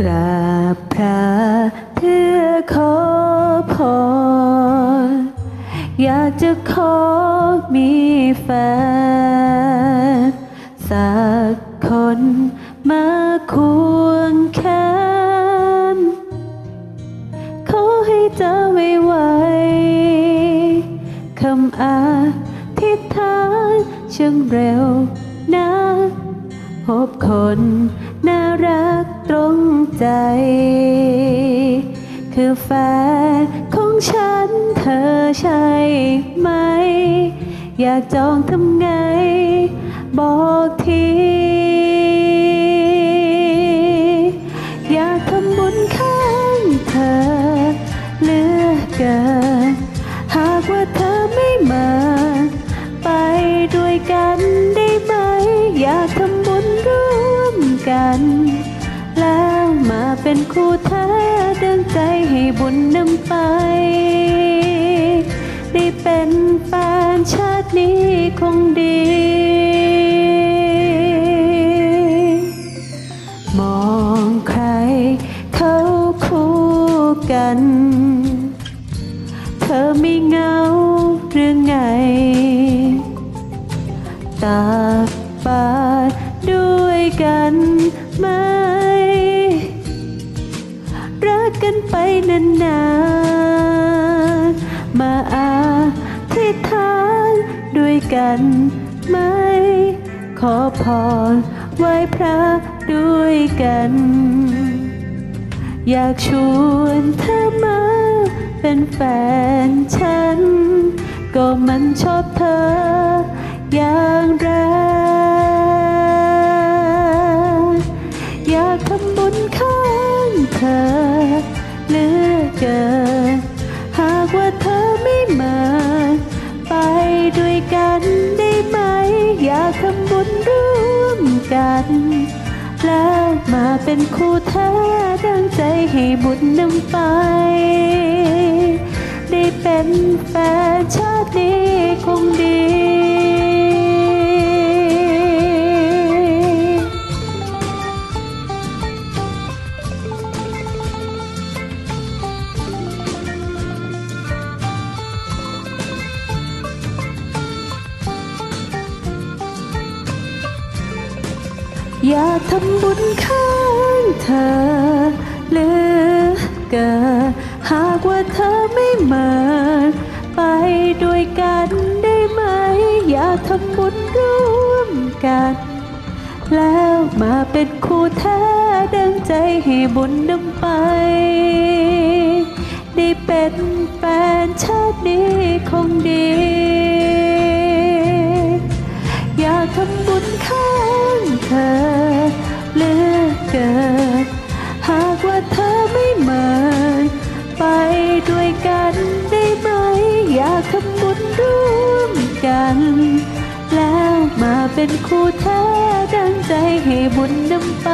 กราบพระเพื่อขอพรอยากจะขอมีแฟนสักคนมาควงแขนขอให้เจอไวๆคำอาทิษฐานช่างเร็วนะ พบคนน่ารักตรงใจ คือแฟนของฉันเธอใช่ไหม อยากจองทำไง บอกที อยากทำบุญข้างเธอเลือกเกิน หากว่าเธอไม่มา ไปด้วยกันได้ไหม อยากทำ กัน แล้วมาเป็นคู่แท้ดึงใจให้บุญนำไป ได้เป็นแฟนชาตินี้คงดี มองใครเขาคู่กัน เธอไม่เงาหรือไงตากบาด้วยกัน กันไปนานๆ มาอาทิษฐานด้วยกันไหม ขอพรไหว้พระด้วยกัน อยากชวนเธอมาเป็นแฟนฉัน ก็มันชอบเธออย่างแรงอยากทำบุญเข้า เธอเหลือเกินหากว่าเธอไม่มา ไปด้วยกันได้ไหม อยากทำบุญร่วมกัน แล้วมาเป็นคู่แท้ดังใจให้บุญนำไป ได้เป็นแฟนชาตินี้ อยากทำบุญข้างเธอเหลือเกินหากว่าเธอไม่มาไปด้วยกันได้ไหม อยากทำบุญร่วมกัน แล้วมาเป็นคู่แท้ดังใจให้บุญนำไป ได้เป็นแฟนชาตินี้คงดี ทำบุญร่วมกัน แล้วมาเป็นคู่แท้ดังใจให้บุญนำไป